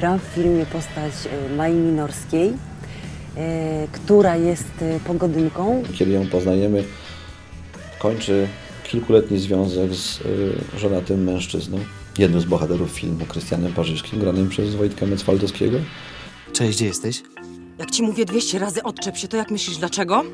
Gram w filmie postać e, Mai Minorskiej, e, która jest e, pogodynką. Kiedy ją poznajemy, kończy kilkuletni związek z żonatym mężczyzną. Jednym z bohaterów filmu, Krystianem Parzyskim, granym przez Wojtka Mecwaldowskiego. Cześć, gdzie jesteś? Jak ci mówię 200 razy odczep się, to jak myślisz dlaczego?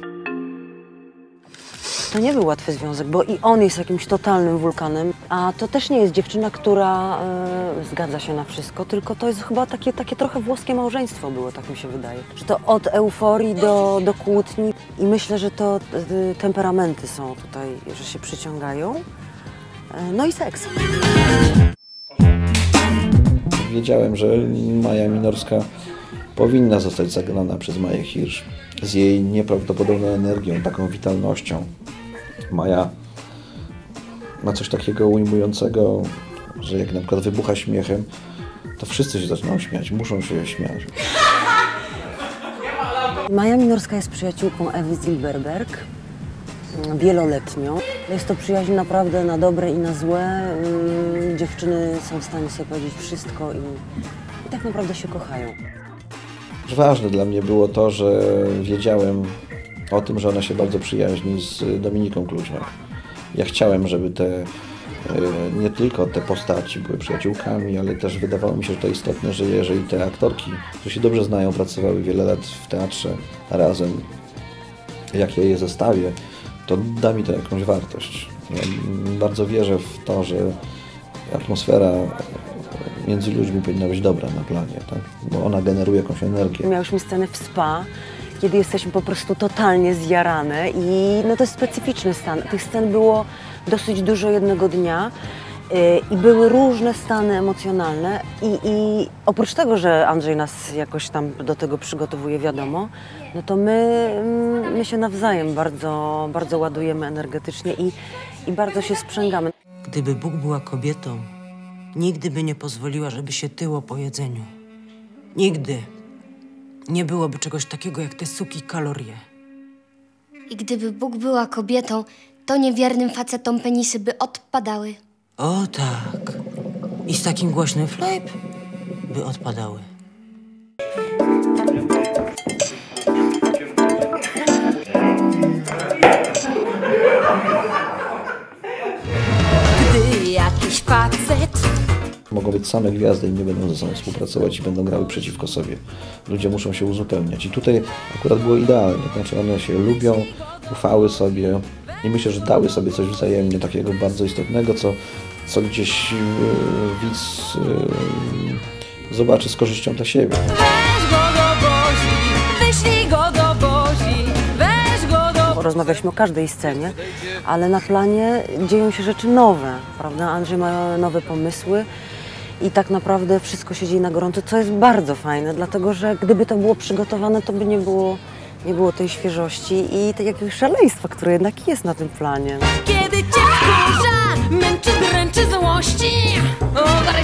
To nie był łatwy związek, bo i on jest jakimś totalnym wulkanem, a to też nie jest dziewczyna, która e, zgadza się na wszystko, tylko to jest chyba takie, takie trochę włoskie małżeństwo było, tak mi się wydaje. Że to od euforii do, do kłótni i myślę, że to e, temperamenty są tutaj, że się przyciągają. E, no i seks. Wiedziałem, że Maja Minorska powinna zostać zagrana przez Maję Hirsch z jej nieprawdopodobną energią, taką witalnością. Maja ma coś takiego ujmującego, że jak na przykład wybucha śmiechem, to wszyscy się zaczynają śmiać, muszą się śmiać. Maja Minorska jest przyjaciółką Ewy Zilberberg, wieloletnią. Jest to przyjaźń naprawdę na dobre i na złe. Mm, Dziewczyny są w stanie sobie powiedzieć wszystko i, i tak naprawdę się kochają. Ważne dla mnie było to, że wiedziałem o tym, że ona się bardzo przyjaźni z Dominiką Kluźniak. Ja chciałem, żeby te e, nie tylko te postaci były przyjaciółkami, ale też wydawało mi się, że to istotne, że jeżeli te aktorki, które się dobrze znają, pracowały wiele lat w teatrze razem, jak ja je zestawię, to da mi to jakąś wartość. Ja bardzo wierzę w to, że atmosfera między ludźmi powinna być dobra na planie, tak? bo ona generuje jakąś energię. Miałyśmy scenę w spa, kiedy jesteśmy po prostu totalnie zjarane i no to jest specyficzny stan. Tych scen było dosyć dużo jednego dnia yy, i były różne stany emocjonalne i, i oprócz tego, że Andrzej nas jakoś tam do tego przygotowuje, wiadomo, no to my, mm, my się nawzajem bardzo, bardzo ładujemy energetycznie i, i bardzo się sprzęgamy. Gdyby Bóg była kobietą, nigdy by nie pozwoliła, żeby się tyło po jedzeniu. Nigdy. Nie byłoby czegoś takiego jak te suki kalorie. I gdyby Bóg była kobietą, to niewiernym facetom penisy by odpadały. O tak. I z takim głośnym flejp by odpadały. Mogą być same gwiazdy i nie będą ze sobą współpracować i będą grały przeciwko sobie. Ludzie muszą się uzupełniać. I tutaj akurat było idealnie. Znaczy one się lubią, ufały sobie i myślę, że dały sobie coś wzajemnie takiego bardzo istotnego, co, co gdzieś yy, widz yy, zobaczy z korzyścią dla siebie. Weź go do Bozi, wyślij go do Bozi, weź go do Rozmawialiśmy o każdej scenie, ale na planie dzieją się rzeczy nowe, prawda? Andrzej ma nowe pomysły i tak naprawdę wszystko się dzieje na gorąco, co jest bardzo fajne, dlatego że gdyby to było przygotowane, to by nie było, nie było tej świeżości i tej jakiegoś szaleństwa, które jednak jest na tym planie. Kiedy cię wkurza, męczy, dręczy złości kości, termin